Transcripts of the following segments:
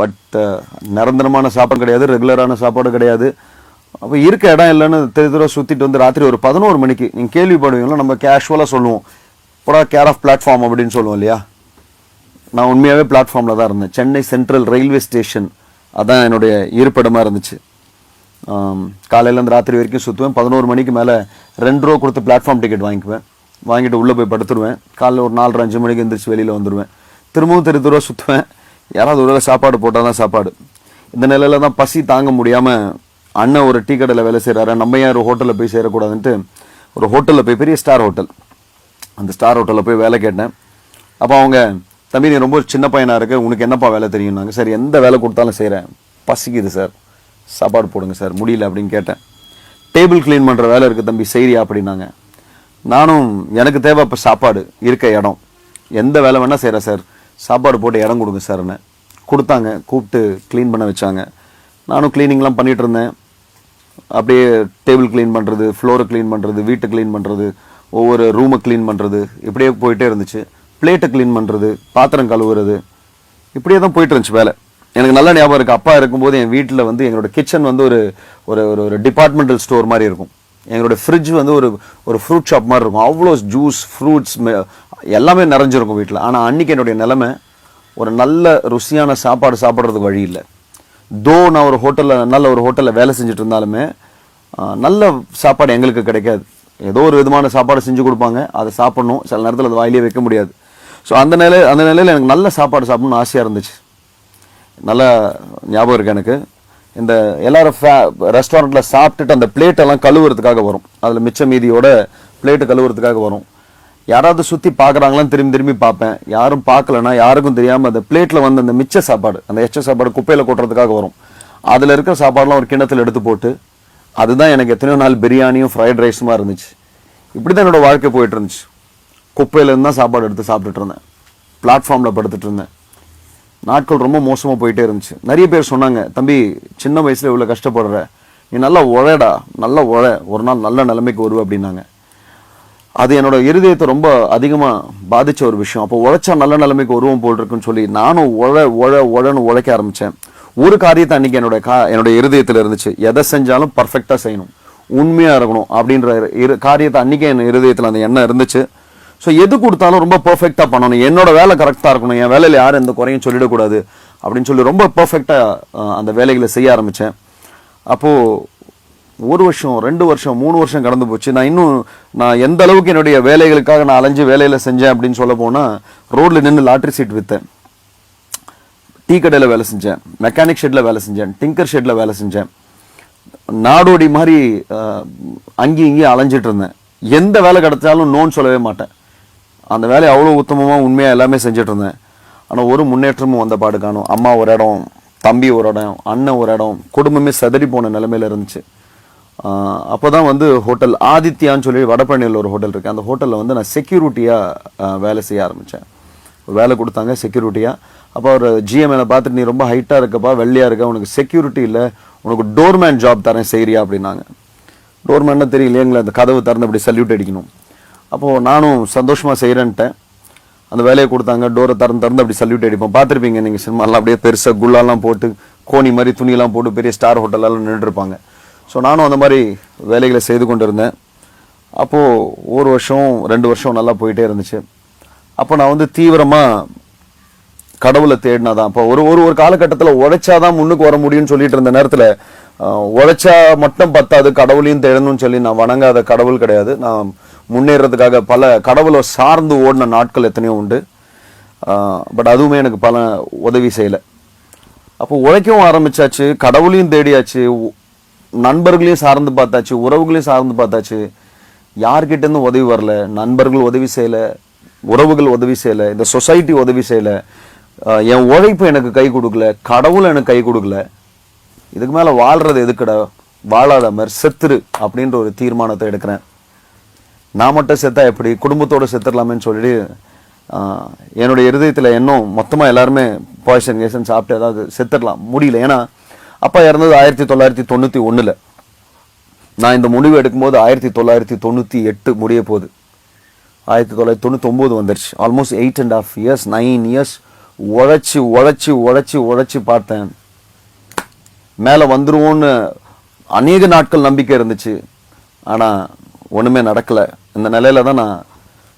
But uh, நிரந்தரமான சாப்பாடு கிடையாது ரெகுலரான சாப்பாடு கிடையாது. அப்போ இருக்க இடம் இல்லைன்னு தெரு தெருவா சுற்றிட்டு வந்து ராத்திரி ஒரு பதினோரு மணிக்கு நீங்கள் கேள்விப்படுவீங்களா? நம்ம கேஷுவலாக சொல்லுவோம். போடா கேர் ஆஃப் பிளாட்ஃபார்ம் அப்படின்னு சொல்லுவோம் இல்லையா? நான் உண்மையாகவே பிளாட்ஃபார்மில் தான் இருந்தேன். சென்னை சென்ட்ரல் ரயில்வே ஸ்டேஷன் அதான் என்னுடைய இருப்பிடமாக இருந்துச்சு. காலையிலேருந்து ராத்திரி வரைக்கும் சுற்றுவேன் பதினோரு மணிக்கு மேலே ரெண்டு ரூபா கொடுத்து பிளாட்ஃபார்ம் டிக்கெட் வாங்கிக்குவேன். வாங்கிட்டு உள்ளே போய் படுத்துருவேன். காலையில் ஒரு நாலரை அஞ்சு மணிக்கு எந்திரிச்சு வெளியில் வந்துடுவேன் திரும்பவும் தெரு தெருவா சுற்றுவேன் யாராவது ஒரு சாப்பாடு போட்டால் தான் சாப்பாடு. இந்த நிலையில தான் பசி தாங்க முடியாமல் அண்ணன் ஒரு டீ கடையில் வேலை செய்கிறாரு நம்ம ஏன் ஒரு ஹோட்டலில் போய் சேரக்கூடாதுன்ட்டு ஒரு ஹோட்டலில் போய் பெரிய ஸ்டார் ஹோட்டல். அந்த ஸ்டார் ஹோட்டலில் போய் வேலை கேட்டேன். அப்போ அவங்க தம்பி நீ ரொம்ப சின்ன பையனாக இருக்கு. உனக்கு என்னப்பா வேலை தெரியும்னாங்க சரி எந்த வேலை கொடுத்தாலும் செய்கிறேன் பசிக்குது சார். சாப்பாடு போடுங்க சார். முடியல அப்படின்னு கேட்டேன். டேபிள் க்ளீன் பண்ணுற வேலை இருக்குது தம்பி. செய்றியா? அப்படின்னாங்க. நானும் எனக்கு தேவை இப்போ சாப்பாடு இருக்க இடம். எந்த வேலை வேணால் செய்கிறேன் சார். சாப்பாடு போட்டு இடம் கொடுங்க சார்னு கொடுத்தாங்க கூப்பிட்டு க்ளீன் பண்ண வச்சாங்க. நானும் க்ளீனிங்லாம் பண்ணிகிட்டு இருந்தேன். அப்படியே டேபிள் க்ளீன் பண்ணுறது ஃப்ளோரை க்ளீன் பண்ணுறது வீட்டை க்ளீன் பண்ணுறது ஒவ்வொரு ரூமை க்ளீன் பண்ணுறது இப்படியே போயிட்டே இருந்துச்சு. பிளேட்டை க்ளீன் பண்ணுறது பாத்திரம் கழுவுறது இப்படியே தான் போயிட்டு இருந்துச்சு வேலை. எனக்கு நல்ல ஞாபகம் இருக்குது அப்பா இருக்கும்போது என் வீட்டில் வந்து எங்களோட கிச்சன் வந்து ஒரு ஒரு ஒரு ஒரு டிபார்ட்மெண்டல் ஸ்டோர் மாதிரி இருக்கும். எங்களோட ஃப்ரிட்ஜ் வந்து ஒரு ஒரு ஃப்ரூட் ஷாப் மாதிரி இருக்கும். அவ்வளோ ஜூஸ் ஃப்ரூட்ஸ் எல்லாமே நிறைஞ்சிருக்கும் வீட்டில் ஆனால் அன்றைக்கி என்னுடைய நிலமை ஒரு நல்ல ருசியான சாப்பாடு சாப்பிட்றதுக்கு வழி இல்லை. தோ நான் ஒரு ஹோட்டலில் நல்ல ஒரு ஹோட்டலில் வேலை செஞ்சுட்டு இருந்தாலுமே நல்ல சாப்பாடு எங்களுக்கு கிடைக்காது. ஏதோ ஒரு விதமான சாப்பாடு செஞ்சு கொடுப்பாங்க. அதை சாப்பிட்ணும். சில நேரத்தில் அது வாயிலே வைக்க முடியாது. ஸோ அந்த நிலை அந்த நிலையில் எனக்கு நல்ல சாப்பாடு சாப்பிட்ணுன்னு ஆசையாக இருந்துச்சு. நல்ல ஞாபகம் இருக்குது எனக்கு. இந்த எல்லாரும் ரெஸ்டாரண்ட்டில் சாப்பிட்டுட்டு அந்த plate எல்லாம் கழுவுறதுக்காக வரும். அதில் மிச்ச மீதியோட பிளேட்டு கழுவுறதுக்காக வரும். யாராவது சுற்றி பார்க்குறாங்களான்னு திரும்பி திரும்பி பார்ப்பேன். யாரும் பார்க்கலனா யாருக்கும் தெரியாமல் அந்த பிளேட்டில் வந்து அந்த மிச்ச சாப்பாடு அந்த எச்ச சாப்பாடு குப்பையில் கொட்டுறதுக்காக வரும். அதில் இருக்கிற சாப்பாடுலாம் ஒரு கிண்ணத்தில் எடுத்து போட்டு அதுதான் எனக்கு எத்தனையோ நாள் பிரியாணியும் ஃப்ரைட் ரைஸுமா இருந்துச்சு. இப்படி தான் என்னோட வாழ்க்கை போயிட்டு இருந்துச்சு. குப்பையிலேருந்து தான் சாப்பாடு எடுத்து சாப்பிட்டுட்டு இருந்தேன். பிளாட்ஃபார்மில் படுத்துட்டு இருந்தேன். நாட்கள் ரொம்ப மோசமாக போயிட்டே இருந்துச்சு. நிறைய பேர் சொன்னாங்க தம்பி சின்ன வயசில் இவ்வளோ கஷ்டப்படுற நீ நல்லா உழைடா நல்லா உழ ஒரு நாள் நல்ல நிலைமைக்கு வருவ அப்படின்னாங்க. அது என்னோட இருதயத்தை ரொம்ப அதிகமாக பாதித்த ஒரு விஷயம். அப்போ உழைச்சா நல்ல நிலைமைக்கு வருவோம் போல் இருக்குன்னு சொல்லி நானும் உழ உழ உழன்னு உழைக்க ஆரம்பித்தேன் ஒரு காரியத்தை அன்றைக்கி என்னோட கா என்னோட இருதயத்தில் இருந்துச்சு. எதை செஞ்சாலும் பர்ஃபெக்டாக செய்யணும். உண்மையாக இருக்கணும் அப்படின்ற இரு காரியத்தை அன்றைக்கி என் இருதயத்தில் அந்த எண்ணம் இருந்துச்சு. ஸோ எது கொடுத்தாலும் ரொம்ப பர்ஃபெக்டாக பண்ணணும். என்னோட வேலை கரெக்டாக இருக்கணும். என் வேலையில் யாரும் எந்த குறையும் சொல்லிடக்கூடாது அப்படின்னு சொல்லி ரொம்ப பர்ஃபெக்டாக அந்த வேலைகளை செய்ய ஆரம்பித்தேன் அப்போது ஒரு வருஷம் ரெண்டு வருஷம் மூணு வருஷம் கடந்து போச்சு. நான் இன்னும் நான் எந்த அளவுக்கு என்னுடைய வேலைகளுக்காக நான் அலைஞ்சு வேலையில் செஞ்சேன் அப்படின்னு சொல்ல போனால் ரோட்டில் நின்று லாட்ரி சீட் விற்றேன் டீ கடையில் வேலை செஞ்சேன். மெக்கானிக் ஷெட்டில் வேலை செஞ்சேன். டிங்கர் ஷெட்டில் வேலை செஞ்சேன். நாடோடி மாதிரி அங்கேயும் இங்கேயும் அலைஞ்சிட்டு இருந்தேன். எந்த வேலை கிடைச்சாலும் நோன்னு சொல்லவே மாட்டேன். அந்த வேலையை அவ்வளோ உத்தமமாக உண்மையாக எல்லாமே செஞ்சுட்டு இருந்தேன். ஆனால் ஒரு முன்னேற்றமும் வந்த பாடு காணும். அம்மா ஒரு இடம் தம்பி ஒரு இடம் அண்ணன் ஒரு இடம் குடும்பமே செதறி போன நிலமையில இருந்துச்சு. அப்போ தான் வந்து ஹோட்டல் ஆதித்யான்னு சொல்லி வடபழனியில் ஒரு ஹோட்டல் இருக்குது அந்த ஹோட்டலில் வந்து நான் செக்யூரிட்டியாக வேலை செய்ய ஆரம்பித்தேன் ஒரு வேலை கொடுத்தாங்க செக்யூரிட்டியாக அப்போ அவர் ஜிஎம் என்னை பார்த்துட்டு நீ ரொம்ப ஹைட்டாக இருக்கப்பா வெள்ளையாக இருக்க உனக்கு செக்யூரிட்டி இல்லை உனக்கு டோர்மேன் ஜாப் தரேன் செய்கிறியா அப்படின்னாங்க. டோர்மேன்னா தெரியலையேங்களே அந்த கதவு திறந்து அப்படி சல்யூட் அடிக்கணும். அப்போது நானும் சந்தோஷமாக செய்கிறேன்ட்டேன் அந்த வேலையை கொடுத்தாங்க. டோரை திறந்து திறந்து அப்படி சல்யூட் அடிப்போம். பார்த்துருப்பீங்க நீங்கள் சினிமாலாம் அப்படியே பெருசாக குல்லாலாம் போட்டு கோணி மாதிரி துணியெல்லாம் போட்டு பெரிய ஸ்டார் ஹோட்டலெல்லாம் நின்றுருப்பாங்க. ஸோ நானும் அந்த மாதிரி வேலைகளை செய்து கொண்டு இருந்தேன் அப்போது ஒரு வருஷம் ரெண்டு வருஷம் நல்லா போயிட்டே இருந்துச்சு. அப்போ நான் வந்து தீவிரமாக கடவுளை தேடினாதான். அப்போ ஒரு ஒரு ஒரு காலகட்டத்தில் உழைச்சாதான் முன்னுக்கு வர முடியும்னு சொல்லிட்டு இருந்த நேரத்தில் உழைச்சா மட்டும் பத்தாது கடவுளையும் தேடணும்னு சொல்லி நான் வணங்காத கடவுள் கிடையாது. நான் முன்னேறதுக்காக பல கடவுளை சார்ந்து ஓடின நாட்கள் எத்தனையோ உண்டு. பட் அதுவுமே எனக்கு பல உதவி செய்யலை. அப்போ உழைக்கவும் ஆரம்பிச்சாச்சு கடவுளையும் தேடியாச்சு நண்பர்களையும் சார்ந்து பார்த்தாச்சு உறவுகளையும் சார்ந்து பார்த்தாச்சு. யார்கிட்டேருந்து உதவி வரல நண்பர்கள் உதவி செய்யல உறவுகள் உதவி செய்யல இந்த சொசைட்டி உதவி செய்யல. என் உழைப்பு எனக்கு கை கொடுக்கல கடவுள் எனக்கு கை கொடுக்கல. இதுக்கு மேலே வாழ்கிறது எதுக்கடா? வாழாத மாதிரி செத்துரு அப்படின்ற ஒரு தீர்மானத்தை எடுக்கிறேன். நான் மட்டும் செத்தா எப்படி? குடும்பத்தோடு செத்துடலாமேன்னு சொல்லிட்டு என்னுடைய இருதயத்தில் இன்னும் மொத்தமாக எல்லாருமே பாய்சன் கேசன் சாப்பிட்டு ஏதாவது செத்துடலாம். முடியல. ஏன்னா அப்பா இறந்தது ஆயிரத்தி தொள்ளாயிரத்தி தொண்ணூற்றி ஒன்றில் நான் இந்த முடிவு எடுக்கும்போது ஆயிரத்தி தொள்ளாயிரத்தி தொண்ணூற்றி எட்டு முடிய போகுது. ஆயிரத்தி தொள்ளாயிரத்தி தொண்ணூத்தொம்பது வந்துருச்சு. Almost eight and half years nine years உழைச்சி உழைச்சி உழைச்சி உழைச்சி பார்த்தேன். மேலே வந்துடுவோன்னு அநேக நாட்கள் நம்பிக்கை இருந்துச்சு. ஆனால் ஒன்றுமே நடக்கலை. இந்த நிலையில தான் நான்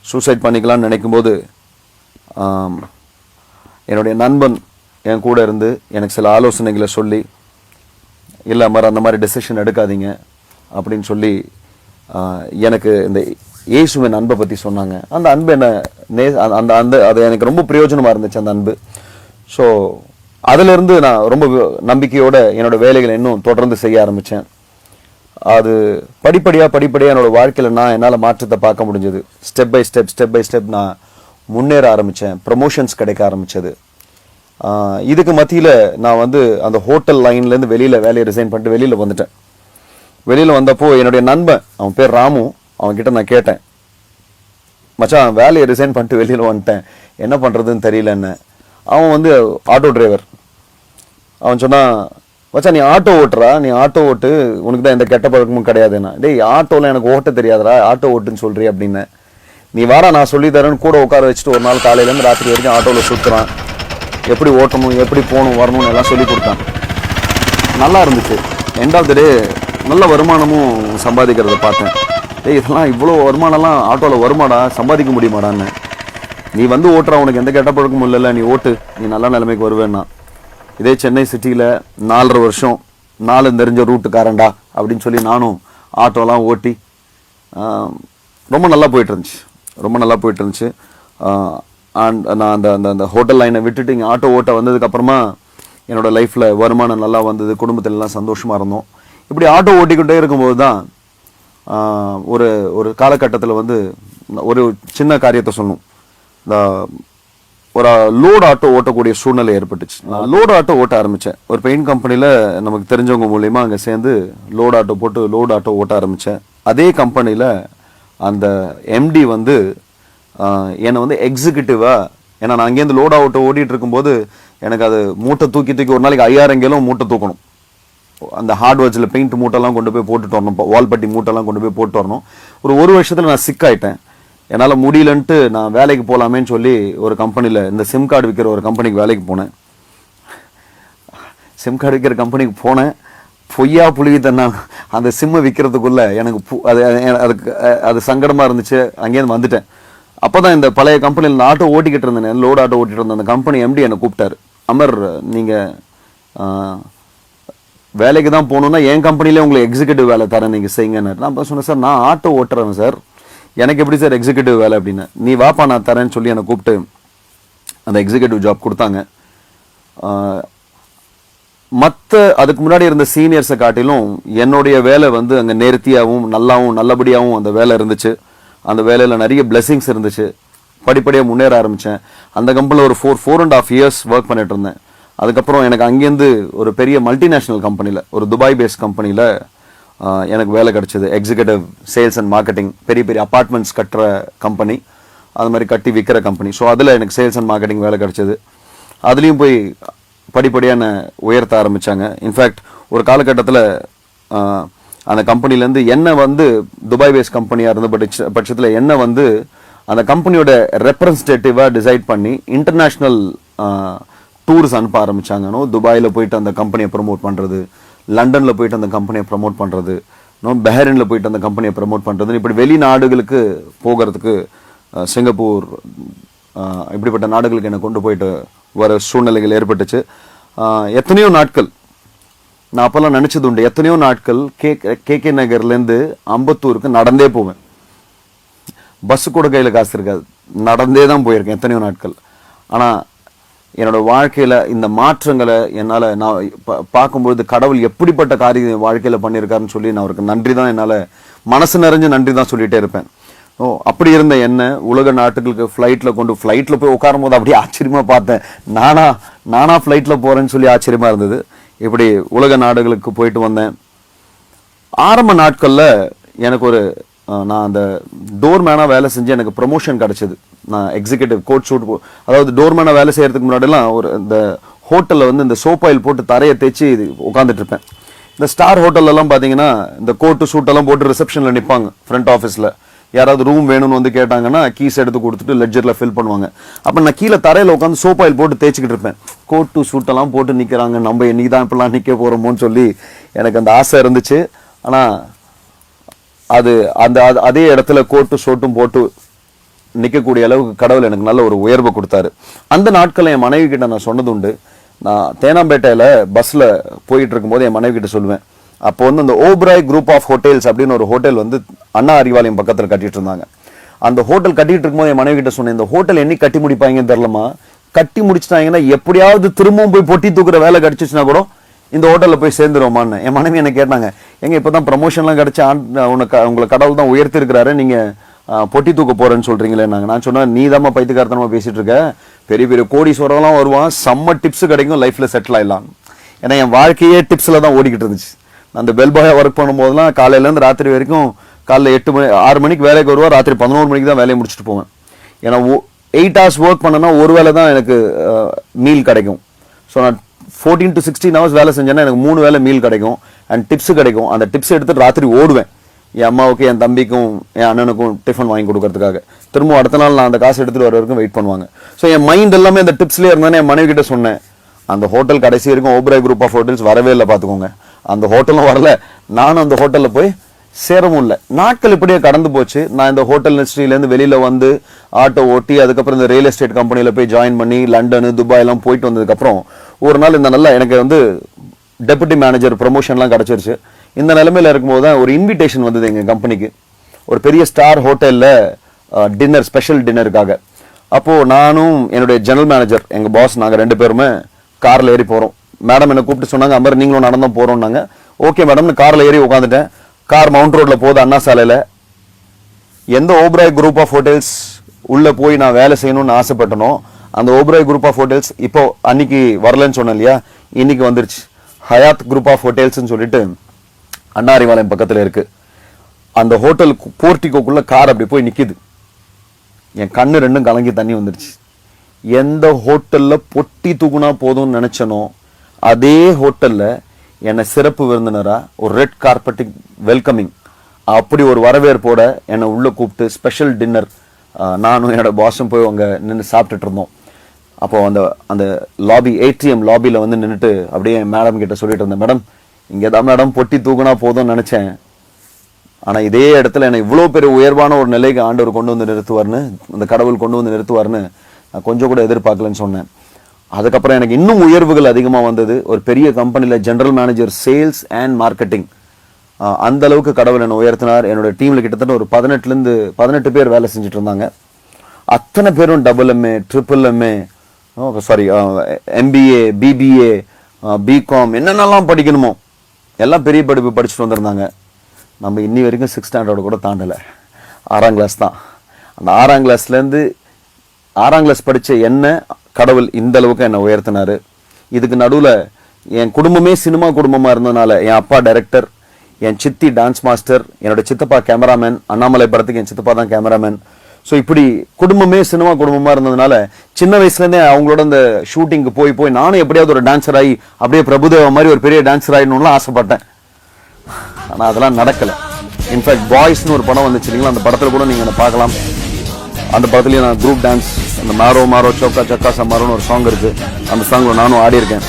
சூசைட் பண்ணிக்கலாம்னு நினைக்கும்போது என்னுடைய நண்பன் என் கூட இருந்து எனக்கு சில ஆலோசனைகளை சொல்லி இல்லை மாதிரி அந்த மாதிரி டெசிஷன் எடுக்காதீங்க அப்படின்னு சொல்லி எனக்கு இந்த இயேசுவின் அன்பை பற்றி சொன்னாங்க. அந்த அன்பு என்ன நே அந்த- அந்த அந்த அது எனக்கு ரொம்ப பிரயோஜனமாக இருந்துச்சு அந்த அன்பு. ஸோ அதிலிருந்து நான் ரொம்ப நம்பிக்கையோடு என்னோடய வேலைகளை இன்னும் தொடர்ந்து செய்ய ஆரம்பித்தேன் அது படிப்படியாக படிப்படியாக என்னோடய வாழ்க்கையில் நான் என்னால் மாற்றத்தை பார்க்க முடிஞ்சது. Step by step step by step நான் முன்னேற ஆரம்பித்தேன் ப்ரமோஷன்ஸ் கிடைக்க ஆரம்பித்தது இதுக்கு மத்தியில் நான் வந்து அந்த ஹோட்டல் லைன்லேருந்து வெளியில் வேலையை ரிசைன் பண்ணிட்டு வெளியில் வந்துட்டேன். வெளியில் வந்தப்போ என்னுடைய நண்பன் அவன் பேர் ராமு அவன்கிட்ட நான் கேட்டேன். மச்சான் வேலையை ரிசைன் பண்ணிட்டு வெளியில் வந்துட்டேன். என்ன பண்ணுறதுன்னு தெரியல என்ன அவன் வந்து ஆட்டோ டிரைவர் அவன் சொன்னான் வச்சா நீ ஆட்டோ ஓட்டுறா நீ ஆட்டோ ஓட்டு உனக்கு தான் எந்த கெட்ட பழக்கமும் கிடையாதுண்ணா டேய் ஆட்டோவில் எனக்கு ஓட்ட தெரியாதுடா ஆட்டோ ஓட்டுன்னு சொல்றீ அப்படின்னு. நீ வாடா நான் சொல்லி தரேன்னு கூட உட்கார வச்சுட்டு ஒரு நாள் காலையிலேருந்து ராத்திரி வரைக்கும் ஆட்டோவில் சுற்றுறான் எப்படி ஓட்டணும் எப்படி போகணும் வரணும்னு எல்லாம் சொல்லி கொடுத்தான். நல்லா இருந்துச்சு. எண்ட் ஆஃப் த டே நல்ல வருமானமும் சம்பாதிக்கிறத பார்த்தேன். டேய் இதெல்லாம் இவ்வளோ வருமானம்லாம் ஆட்டோவில் வருமாடா சம்பாதிக்க முடியுமாடான்னு. நீ வந்து ஓட்டுறா உனக்கு எந்த கெட்ட பழக்கமும் இல்லைல்ல நீ ஓட்டு. நீ நல்ல நிலைமைக்கு வருவேன்னா. இதே சென்னை சிட்டியில் நாலரை வருஷம் நாலு தெரிஞ்ச ரூட்டுக்காரண்டா அப்படின்னு சொல்லி நானும் ஆட்டோலாம் ஓட்டி ரொம்ப நல்லா போயிட்டு இருந்துச்சு. ரொம்ப நல்லா போயிட்டு இருந்துச்சு. அண்ட் நான் அந்த அந்த அந்த ஹோட்டல் லைனை விட்டுட்டு இங்கே ஆட்டோ ஓட்ட வந்ததுக்கப்புறமா என்னோட லைஃப்பில் வருமானம் நல்லா வந்தது குடும்பத்திலலாம் எல்லாம் சந்தோஷமாக இருந்தோம். இப்படி ஆட்டோ ஓட்டிக்கிட்டே இருக்கும்போது தான் ஒரு ஒரு காலகட்டத்தில் வந்து ஒரு சின்ன காரியத்தை சொல்லணும். இந்த ஒரு லோட் ஆட்டோ ஓட்டக்கூடிய சூழ்நிலை ஏற்பட்டுச்சு. நான் லோட் ஆட்டோ ஓட்ட ஆரம்பித்தேன் ஒரு பெயிண்ட் கம்பெனியில் நமக்கு தெரிஞ்சவங்க மூலியமாக அங்கே சேர்ந்து லோட் ஆட்டோ போட்டு லோட் ஆட்டோ ஓட்ட ஆரம்பித்தேன் அதே கம்பெனியில் அந்த எம்டி வந்து என்னை வந்து எக்ஸிக்யூட்டிவாக ஏன்னா நான் அங்கேருந்து லோட் ஆட்டோ ஓட்டிகிட்டு இருக்கும்போது எனக்கு அது மூட்டை தூக்கி தூக்கி ஒரு நாளைக்கு ஐயாயிரம் கிலோ மூட்டை தூக்கணும். அந்த ஹார்ட் வாட்சில் பெயிண்ட் மூட்டைலாம் கொண்டு போய் போட்டுட்டு வரணும். வால்பட்டி மூட்டைலாம் கொண்டு போய் போட்டு வரணும். ஒரு ஒரு வருஷத்தில் நான் சிக் ஆகிட்டேன் என்னால் முடியலன்ட்டு நான் வேலைக்கு போகலாமேன்னு சொல்லி ஒரு கம்பெனியில் இந்த சிம் கார்டு விற்கிற ஒரு கம்பெனிக்கு வேலைக்கு போனேன். சிம் கார்டு விற்கிற கம்பெனிக்கு போனேன். பொய்யா புளிவி தன்னா அந்த சிம்மை விற்கிறதுக்குள்ளே எனக்கு பு- அது அதுக்கு அது சங்கடமாக இருந்துச்சு. அங்கேருந்து வந்துட்டேன். அப்போ தான் இந்த பழைய கம்பெனியில் நான் ஆட்டோ ஓட்டிக்கிட்டு இருந்தேன் லோடு ஆட்டோ ஓட்டிகிட்டு இருந்தேன் அந்த கம்பெனி எம்டி என்னை கூப்பிட்டாரு. அமர் நீங்கள் வேலைக்கு தான் போகணுன்னா என் கம்பெனிலே உங்களுக்கு எக்ஸிக்யூட்டிவ் வேலை தரேன் நீங்கள் செய்யுங்கன்னு நான் அப்போ சொன்னேன் சார் நான் ஆட்டோ ஓட்டுறேன் சார். எனக்கு எப்படி சார் எக்ஸிக்யூட்டிவ் வேலை? அப்படின்னு. நீ வாப்பா நான் தரேன்னு சொல்லி என்னை கூப்பிட்டு அந்த எக்ஸிக்யூட்டிவ் ஜாப் கொடுத்தாங்க. மற்ற அதுக்கு முன்னாடி இருந்த சீனியர்ஸை காட்டிலும் என்னுடைய வேலை வந்து அங்கே நேர்த்தியாகவும் நல்லாவும் நல்லபடியாகவும் அந்த வேலை இருந்துச்சு. அந்த வேலையில் நிறைய பிளெஸிங்ஸ் இருந்துச்சு. படிப்படியாக முன்னேற ஆரம்பித்தேன் அந்த கம்பெனியில் ஒரு four four and half years work பண்ணிட்டு இருந்தேன். அதுக்கப்புறம் எனக்கு அங்கேருந்து ஒரு பெரிய மல்டிநேஷ்னல் கம்பெனியில் ஒரு துபாய் பேஸ் கம்பெனியில் எனக்கு வேலை கிடச்சிது. எக்ஸிகூட்டிவ் சேல்ஸ் அண்ட் மார்க்கெட்டிங் பெரிய பெரிய அப்பார்ட்மெண்ட்ஸ் கட்டுற கம்பெனி அது மாதிரி கட்டி விற்கிற கம்பெனி ஸோ அதில் எனக்கு சேல்ஸ் அண்ட் மார்க்கெட்டிங் வேலை கிடச்சிது. அதுலேயும் போய் படிப்படியாக என்னை உயர்த்த ஆரம்பிச்சாங்க. இன்ஃபேக்ட் ஒரு காலகட்டத்தில் அந்த கம்பெனிலேருந்து என்ன வந்து துபாய் பேஸ் கம்பெனியாக இருந்த பட்ச பட்சத்தில் என்ன வந்து அந்த கம்பெனியோட ரெப்ரசன்டேட்டிவாக டிசைட் பண்ணி இன்டர்நேஷ்னல் டூர்ஸ் அனுப்ப ஆரம்பித்தாங்கன்னு துபாயில் போயிட்டு அந்த கம்பெனியை ப்ரொமோட் பண்ணுறது லண்டனில் போயிட்டு அந்த கம்பெனியை ப்ரமோட் பண்ணுறது இன்னும் பஹ்ரைனில் போயிட்டு அந்த கம்பெனியை ப்ரமோட் பண்ணுறது இப்படி வெளிநாடுகளுக்கு போகிறதுக்கு சிங்கப்பூர் இப்படிப்பட்ட நாடுகளுக்கு என்னை கொண்டு போயிட்டு வர சூழ்நிலைகள் ஏற்பட்டுச்சு. எத்தனையோ நாட்கள் நான் அப்போல்லாம் நினச்சது உண்டு எத்தனையோ நாட்கள் கே கே கே நகர்லேருந்து அம்பத்தூருக்கு நடந்தே போவேன். பஸ்ஸு கூட கையில் காசு இருக்காது நடந்தே தான் போயிருக்கேன் எத்தனையோ நாட்கள். ஆனால் என்னோட வாழ்க்கையில் இந்த மாற்றங்களை என்னால் நான் பா- பார்க்கும்பொழுது கடவுள் எப்படிப்பட்ட காரியம் என் வாழ்க்கையில் பண்ணியிருக்காருன்னு சொல்லி நான் அவருக்கு நன்றி தான் என்னால் மனசு நிறைஞ்சு நன்றி தான் சொல்லிகிட்டே இருப்பேன். ஓ அப்படி இருந்த என்ன உலக நாட்டுகளுக்கு ஃப்ளைட்டில் கொண்டு ஃப்ளைட்டில் போய் உட்காரும் போது அப்படியே ஆச்சரியமாக பார்த்தேன். நானா நானா ஃப்ளைட்டில் போகிறேன்னு சொல்லி ஆச்சரியமாக இருந்தது. இப்படி உலக நாடுகளுக்கு போயிட்டு வந்தேன். ஆரம்ப நாட்களில் எனக்கு ஒரு நான் அந்த டோர்மேனாக வேலை செஞ்சு எனக்கு ப்ரொமோஷன் கிடச்சிது. நான் எக்ஸிக்யூட்டிவ் கோட் ஷூட் அதாவது டோர்மேனாக வேலை செய்கிறதுக்கு முன்னாடிலாம் ஒரு இந்த ஹோட்டலில் வந்து இந்த சோப் ஆயில் போட்டு தரையை தேய்ச்சி உட்காந்துட்டு இருப்பேன். இந்த ஸ்டார் ஹோட்டல்லலாம் பார்த்தீங்கன்னா இந்த கோட்டு ஷூட்டெல்லாம் போட்டு ரிசப்ஷனில் நிற்பாங்க ஃப்ரண்ட் ஆஃபீஸில் யாராவது ரூம் வேணும்னு வந்து கேட்டாங்கன்னா கீஸ் எடுத்து கொடுத்துட்டு லெட்ஜரில் ஃபில் பண்ணுவாங்க. அப்போ நான் கீழே தரையில் உட்காந்து சோப் ஆயில் போட்டு தேய்ச்சிக்கிட்டு இருப்பேன். கோட்டு ஷூட்டெல்லாம் போட்டு நிற்கிறாங்க நம்ம என்னைக்கு தான் இப்படிலாம் நிற்க போகிறோமோன்னு சொல்லி எனக்கு அந்த ஆசை இருந்துச்சு. ஆனால் அது அந்த அது- அதே இடத்துல கோட்டு சோட்டும் போட்டு நிற்கக்கூடிய அளவுக்கு கடவுள் எனக்கு நல்ல ஒரு உயர்வை கொடுத்தாரு. அந்த நாட்களில் என் மனைவி கிட்ட நான் சொன்னது உண்டு நான் தேனாம்பேட்டையில் பஸ்ஸில் போயிட்டு இருக்கும்போது என் மனைவி கிட்ட சொல்லுவேன் அப்போ வந்து அந்த ஓப்ராய் குரூப் ஆஃப் ஹோட்டல்ஸ் அப்படின்னு ஒரு ஹோட்டல் வந்து அண்ணா அறிவாலயம் பக்கத்தில் கட்டிட்டு இருந்தாங்க. அந்த ஹோட்டல் கட்டிட்டு இருக்கும்போது என் மனைவி கிட்ட சொன்னேன் இந்த ஹோட்டல் என்னைக்கு கட்டி முடிப்பாங்கன்னு தெரிலமா கட்டி முடிச்சிட்டாங்கன்னா எப்படியாவது திரும்பவும் போய் பொட்டி தூக்குற வேலை கிடைச்சிச்சுன்னா கூட இந்த ஹோட்டலில் போய் சேர்ந்துருவோமான்னு. என் மனைவி என்ன கேட்டாங்க எங்கே இப்போ தான் ப்ரமோஷன்லாம் கிடச்சி உனக்கு உங்களை கடவுள் தான் உயர்த்திருக்கிறாரு நீங்கள் பொட்டி தூக்க போகிறேன்னு சொல்கிறீங்களே நாங்கள் நான் சொன்னேன் நீ தாம்மா பைத்துக்காரத்தனமாக பேசிகிட்டு இருக்க? பெரிய பெரிய கோடீஸ்வரம்லாம் வருவான் செம்ம டிப்ஸ் கிடைக்கும் லைஃப்பில் செட்டில் ஆயிடலாம். ஏன்னா என் வாழ்க்கையே டிப்ஸில் தான் ஓடிக்கிட்டு இருந்துச்சு. நான் அந்த பெல் ஒர்க் பண்ணும்போதெல்லாம் காலையிலேருந்து ராத்திரி வரைக்கும் காலைல எட்டு மணி ஆறு மணிக்கு வேலைக்கு வருவோம் ராத்திரி பதினோரு மணிக்கு தான் வேலையை முடிச்சுட்டு போவேன். ஏன்னா எயிட் ஹவர்ஸ் ஒர்க் பண்ணனா ஒரு வேளை தான் எனக்கு மீல் கிடைக்கும். ஸோ நான் ஃபோர்டீன் டு சிக்ஸ்டீன் ஹவர்ஸ் வேலை செஞ்சேன்னா எனக்கு மூணு வேளை மீல் கிடைக்கும். அண்ட் டிப்ஸ் கிடைக்கும். அந்த டிப்ஸ் எடுத்துட்டு ராத்திரி ஓடுவேன். என் அம்மாவுக்கு என் தம்பிக்கும் என் அண்ணனுக்கும் டிஃபன் வாங்கி கொடுக்கறதுக்காக. திரும்ப அடுத்த நாள் நான் அந்த காசு எடுத்துகிட்டு வர வரைக்கும் வெயிட் பண்ணுவாங்க. ஸோ என் மைண்ட் எல்லாமே அந்த டிப்ஸ்லேயே இருந்தானே என் மனைவி கிட்ட சொன்னேன். அந்த ஹோட்டல் கடைசி வரைக்கும் ஓபராய் குரூப் ஆஃப் ஹோட்டல்ஸ் வரவே இல்லை பார்த்துக்கோங்க. அந்த ஹோட்டலும் வரல. நானும் அந்த ஹோட்டலில் போய் சேரவும் இல்லை. நாட்கள் இப்படியே கடந்து போச்சு. நான் இந்த ஹோட்டல் இண்டஸ்ட்ரியிலேருந்து வெளியில் வந்து ஆட்டோ ஓட்டி அதுக்கப்புறம் இந்த ரியல் எஸ்டேட் கம்பெனியில் போய் ஜாயின் பண்ணி லண்டனு துபாய் எல்லாம் போயிட்டு வந்ததுக்கப்புறம் ஒரு நாள் இந்த நல்ல எனக்கு வந்து டெபுட்டி மேனேஜர் ப்ரொமோஷன்லாம் கிடச்சிருச்சு. இந்த நிலமையில் இருக்கும்போது தான் ஒரு இன்விடேஷன் வந்தது எங்கள் கம்பெனிக்கு ஒரு பெரிய ஸ்டார் ஹோட்டலில் டின்னர் ஸ்பெஷல் டின்னருக்காக அப்போது நானும் என்னுடைய ஜெனரல் மேனேஜர் எங்கள் பாஸ் நாங்கள் ரெண்டு பேருமே காரில் ஏறி போகிறோம் மேடம் என்னை கூப்பிட்டு சொன்னாங்க அமர் நீங்களும் நடந்தோம் போகிறோம்னாங்க ஓகே மேடம்னு காரில் ஏறி உட்காந்துட்டேன் கார் மவுண்ட் ரோட்டில் போகுது அண்ணா சாலையில். எந்த ஓப்ராய் குரூப் ஆஃப் ஹோட்டல்ஸ் உள்ளே போய் நான் வேலை செய்யணும்னு ஆசைப்பட்டனோ அந்த ஓப்ராய் குரூப் ஆஃப் ஹோட்டல்ஸ் இப்போ அன்னைக்கு வரலன்னு சொன்னேன் இல்லையா? இன்னைக்கு வந்துருச்சு. ஹயாத் குரூப் ஆஃப் ஹோட்டல்ஸ்னு சொல்லிட்டு அண்ணாரிவாளையம் பக்கத்தில் இருக்கு. அந்த ஹோட்டல் போர்ட்டிகோக்குள்ள கார் அப்படி போய் நிற்கிது என் கண்ணு ரெண்டும் கலங்கி தண்ணி வந்துருச்சு. எந்த ஹோட்டலில் பொட்டி தூக்குனா போதும்னு நினச்சனோ அதே ஹோட்டலில் என்னை சிறப்பு விருந்தினராக ஒரு ரெட் கார்பெட்டிங் வெல்கமிங் அப்படி ஒரு வரவேற்போட என்னை உள்ளே கூப்பிட்டு ஸ்பெஷல் டின்னர் நானும் என்னோட பாஸும் போய் அங்கே நின்று சாப்பிட்டுட்டு இருந்தோம். அப்போது அந்த அந்த லாபி ஏடிஎம் லாபியில் வந்து நின்றுட்டு அப்படியே மேடம் கிட்ட சொல்லிட்டு இருந்தேன் மேடம் இங்கே தான் மேடம் பொட்டி தூக்குனா போதும்னு நினச்சேன். ஆனால் இதே இடத்துல என்னை இவ்வளோ பெரிய உயர்வான ஒரு நிலைக்கு ஆண்டவர் கொண்டு வந்து நிறுத்துவார்னு அந்த கடவுள் கொண்டு வந்து நிறுத்துவார்னு நான் கொஞ்சம் கூட எதிர்பார்க்கலன்னு சொன்னேன். அதுக்கப்புறம் எனக்கு இன்னும் உயர்வுகள் அதிகமாக வந்தது. ஒரு பெரிய கம்பெனியில் general manager sales and marketing அந்த அளவுக்கு கடவுள் என்னை உயர்த்தினார். என்னோடய டீமில் கிட்டத்தட்ட ஒரு பதினெட்டுலேருந்து பதினெட்டு பேர் வேலை செஞ்சுட்டு இருந்தாங்க. அத்தனை பேரும் double MA triple MA sorry MBA BBA BCom என்னென்னலாம் படிக்கணுமோ எல்லாம் பெரிய படிப்பு படிச்சுட்டு வந்திருந்தாங்க. நம்ம இன்னி வரைக்கும் சிக்ஸ் ஸ்டாண்டர்டு கூட தாண்டலை. ஆறாம் கிளாஸ் தான். அந்த ஆறாம் கிளாஸ்லேருந்து ஆறாம் கிளாஸ் படித்த என்ன கடவுள் இந்த அளவுக்கு என்னை உயர்த்தினார். இதுக்கு நடுவில் என் குடும்பமே சினிமா குடும்பமாக இருந்ததுனால என் அப்பா டைரக்டர் என் சித்தி டான்ஸ் மாஸ்டர் என்னோட சித்தப்பா கேமராமேன் அண்ணாமலை படத்துக்கு என் சித்தப்பா தான் கேமராமேன் ஸோ இப்படி குடும்பமே சினிமா குடும்பமாக இருந்ததுனால சின்ன வயசுலேருந்தே அவங்களோட அந்த ஷூட்டிங்க்கு போய் போய் நானும் எப்படியாவது ஒரு டான்ஸர் ஆகி அப்படியே பிரபுதேவா மாதிரி ஒரு பெரிய டான்ஸர் ஆகிடணும்லாம் ஆசைப்பட்டேன். ஆனால் அதெல்லாம் நடக்கலை. இன்ஃபேக்ட் பாய்ஸ்னு ஒரு படம் வந்துச்சு இல்லைங்களா? அந்த படத்தில் கூட நீங்கள் பார்க்கலாம். அந்த படத்துலயும் நான் குரூப் டான்ஸ் அந்த மாரோ மாரோ சோக்கா சக்கா சமாரோன்னு ஒரு சாங் இருக்குது அந்த சாங்கில் நானும் ஆடியிருக்கேன்.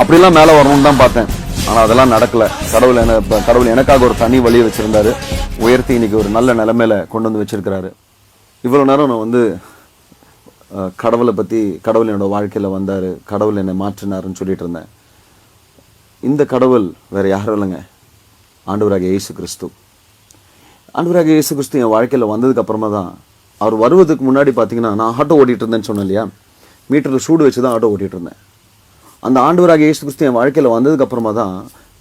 அப்படிலாம் மேலே வரணும்னு தான் பார்த்தேன். ஆனால் அதெல்லாம் நடக்கலை. கடவுள் என்ன கடவுள் எனக்காக ஒரு தனி வழியை வச்சுருந்தாரு. உயர்த்தி இன்னைக்கு ஒரு நல்ல நிலைமையில கொண்டு வந்து வச்சிருக்கிறாரு. இவ்வளோ நேரம் நான் வந்து கடவுளை பற்றி கடவுள் என்னோட வாழ்க்கையில் வந்தார் கடவுள் என்னை மாற்றினாருன்னு சொல்லிட்டு இருந்தேன். இந்த கடவுள் வேறு யாரும் இல்லைங்க. ஆண்டவராக இயேசு கிறிஸ்து. ஆண்டவராக இயேசு கிறிஸ்து என் வாழ்க்கையில் வந்ததுக்கு அப்புறமா தான் அவர் வருவதுக்கு முன்னாடி பார்த்தீங்கன்னா நான் ஆட்டோ ஓட்டிகிட்டு இருந்தேன்னு சொன்னேன் இல்லையா? மீட்டரில் சூடு வச்சு தான் ஆட்டோ ஓட்டிட்டு இருந்தேன். அந்த ஆண்டவராக இயேசு கிறிஸ்து என் வாழ்க்கையில் வந்ததுக்கப்புறமா தான்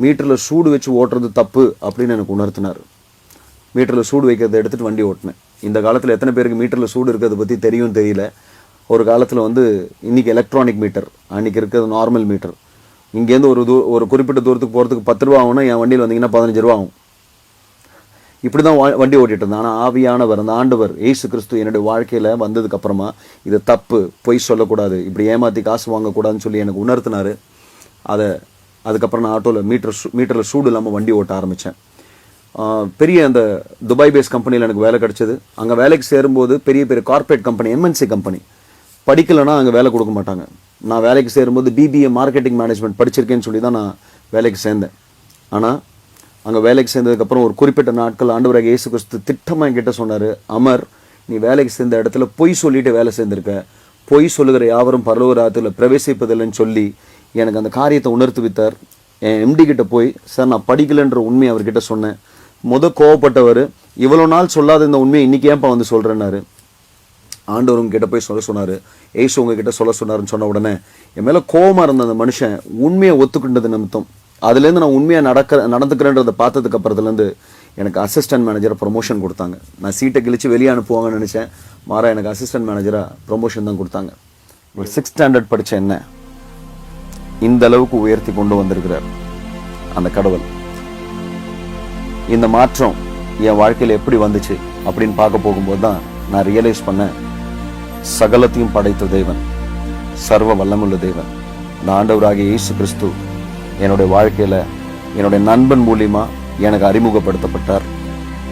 மீட்டரில் சூடு வச்சு ஓட்டுறது தப்பு அப்படின்னு எனக்கு உணர்த்தினார். மீட்டரில் சூடு வைக்கிறத எடுத்துகிட்டு வண்டி ஓட்டினேன். இந்த காலத்தில் எத்தனை பேருக்கு மீட்டரில் சூடு இருக்கிறத பற்றி தெரியும் தெரியல. ஒரு காலத்தில் வந்து இன்னைக்கு எலக்ட்ரானிக் மீட்டர் அன்றைக்கி இருக்கிறது நார்மல் மீட்டர் இங்கேருந்து ஒரு தூ ஒரு குறிப்பிட்ட தூரத்துக்கு போகிறதுக்கு பத்து ரூபா ஆகும்னா என் வண்டியில் வந்தீங்கன்னா பதினஞ்சு ரூபா ஆகும். இப்படி தான் வண்டி ஓட்டிட்டு இருந்தேன். ஆனால் ஆவியானவர் அந்த ஆண்டவர் ஏசு கிறிஸ்து என்னுடைய வாழ்க்கையில் வந்ததுக்கப்புறமா இது தப்பு பொய் சொல்லக்கூடாது இப்படி ஏமாற்றி காசு வாங்கக்கூடாதுன்னு சொல்லி எனக்கு உணர்த்தினார். அதை அதுக்கப்புறம் நான் ஆட்டோவில் மீட்டர் மீட்டரில் சூடு இல்லாமல் வண்டி ஓட்ட ஆரம்பித்தேன் பெரிய அந்த துபாய் பேஸ் கம்பெனியில் எனக்கு வேலை கிடச்சிது. அங்கே வேலைக்கு சேரும்போது பெரிய பெரிய கார்ப்பரேட் கம்பெனி எம்என்சி கம்பெனி படிக்கலைன்னா அங்கே வேலை கொடுக்க மாட்டாங்க. நான் வேலைக்கு சேரும்போது பிபிஏ மார்க்கெட்டிங் மேனேஜ்மெண்ட் படிச்சிருக்கேன்னு சொல்லி தான் நான் வேலைக்கு சேர்ந்தேன். ஆனால் அங்கே வேலைக்கு சேர்ந்ததுக்கப்புறம் ஒரு குறிப்பிட்ட நாட்கள் ஆண்டவராக இயேசு கிறிஸ்து திட்டமாக என்கிட்ட சொன்னார் அமர் நீ வேலைக்கு சேர்ந்த இடத்துல பொய் சொல்லிட்டு வேலை சேர்ந்திருக்க. பொய் சொல்லுகிற யாவரும் பரலோக ராத்துல பிரவேசிப்பதில்லைன்னு சொல்லி எனக்கு அந்த காரியத்தை உணர்த்து வித்தார் என் எம்டி கிட்ட போய் சார் நான் படிக்கலைன்ற உண்மையை அவர்கிட்ட சொன்னேன். முத கோவப்பட்டவர் இவ்வளோ நாள் சொல்லாத இந்த உண்மையை இன்றைக்கி ஏன்ப்பா வந்து சொல்கிறேன்னாரு ஆண்டவர் உங்ககிட்ட போய் சொல்ல சொன்னார். ஏசு உங்ககிட்ட சொல்ல சொன்னார்ன்னு சொன்ன உடனே என் மேலே கோவமாக இருந்த அந்த மனுஷன் உண்மையை ஒத்துக்கிட்டது நிமித்தம். அதுலேருந்து நான் உண்மையாக நடக்க நடந்துக்கிறேன்றதை பார்த்ததுக்கு அப்புறத்துலேருந்து எனக்கு அசிஸ்டன்ட் மேனேஜரை ப்ரொமோஷன் கொடுத்தாங்க. நான் சீட்டை கிழிச்சு வெளியே அனுப்புவாங்கன்னு நினச்சேன். மாறா எனக்கு அசிஸ்டன்ட் மேனேஜராக ப்ரொமோஷன் தான் கொடுத்தாங்க. ஒரு சிக்ஸ் ஸ்டாண்டர்ட் படித்த என்ன? இந்த அளவுக்கு உயர்த்தி கொண்டு வந்திருக்கிறார். அந்த கடவுள். இந்த மாற்றம் என் வாழ்க்கையில் எப்படி வந்துச்சு அப்படின்னு பார்க்க போகும்போது தான் நான் ரியலைஸ் பண்ணேன். சகலத்தையும் படைத்த தேவன் சர்வ வல்லமுள்ள தேவன். இந்த ஆண்டவராகிய இயேசு கிறிஸ்து என்னுடைய வாழ்க்கையில் என்னுடைய நண்பன் மூலியமா எனக்கு அறிமுகப்படுத்தப்பட்டார்.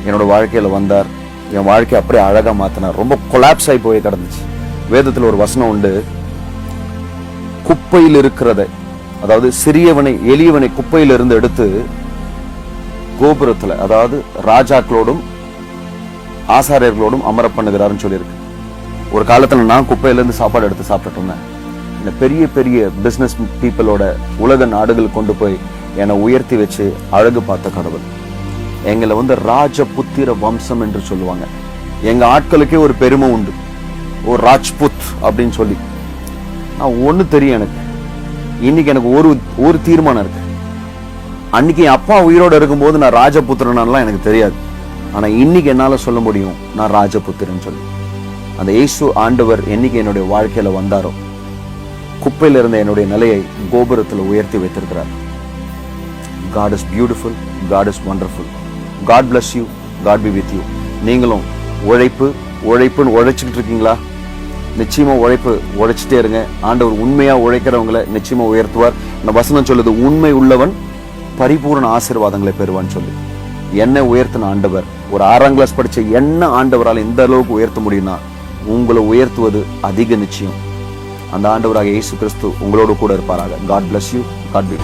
என்னோட வாழ்க்கையில் வந்தார். என் வாழ்க்கையை அப்படியே அழகாக மாற்றினார் ரொம்ப கொலாப்ஸ் ஆகி போய் கிடந்துச்சு. வேதத்தில் ஒரு வசனம் உண்டு. குப்பையில் இருக்கிறத அதாவது சிறியவனை எளியவனை குப்பையிலிருந்து எடுத்து கோபுரத்தில் அதாவது ராஜாக்களோடும் ஆசாரியர்களோடும் அமர பண்ணுகிறாருன்னு சொல்லியிருக்கு. ஒரு காலத்தில் நான் குப்பையிலேருந்து சாப்பாடு எடுத்து சாப்பிட்டுட்டு இருந்தேன். இந்த பெரிய பெரிய பிஸ்னஸ் பீப்புளோட உலக நாடுகள் கொண்டு போய் என்னை உயர்த்தி வச்சு அழகு பார்த்த கடவுள். எங்களை வந்து ராஜபுத்திர வம்சம் என்று சொல்லுவாங்க. எங்கள் ஆட்களுக்கே ஒரு பெருமை உண்டு. ஒரு ராஜ்புத் அப்படின்னு சொல்லி. நான் ஒன்று தெரியும் எனக்கு. இன்னைக்கு எனக்கு ஒரு ஒரு தீர்மானம் இருக்குது அன்னைக்கு என் அப்பா உயிரோட இருக்கும்போது நான் ராஜபுத்திரனாலாம் எனக்கு தெரியாது. ஆனால் இன்னைக்கு என்னால் சொல்ல முடியும் நான் ராஜபுத்திரன் சொல்லி. அந்த இயேசு ஆண்டவர் என்னைக்கு என்னுடைய வாழ்க்கையில் வந்தாரோ குப்பையில் இருந்த என்னுடைய நிலையை கோபுரத்தில் உயர்த்தி வைத்திருக்கிறார். God is beautiful God is wonderful God bless you God be with you நீங்களும் உழைப்பு உழைப்புன்னு உழைச்சிக்கிட்டு இருக்கீங்களா? நிச்சயமாக உழைப்பு உழைச்சிட்டே இருங்க. ஆண்டவர் உண்மையாக உழைக்கிறவங்களை நிச்சயமாக உயர்த்துவார். இந்த வசனம் சொல்லுது உண்மை உள்ளவன் பரிபூர்ண ஆசீர்வாதங்களை பெறுவான்னு சொல்லி. என்னை உயர்த்தின ஆண்டவர் ஒரு ஆறாம் கிளாஸ் படித்த என்ன ஆண்டவரால் இந்த அளவுக்கு உயர்த்த முடியும்னா உங்களை உயர்த்துவது அதிக நிச்சயம். அந்த ஆண்டவராக இயேசு கிறிஸ்து உங்களோடு கூட இருப்பாராக. God bless you God be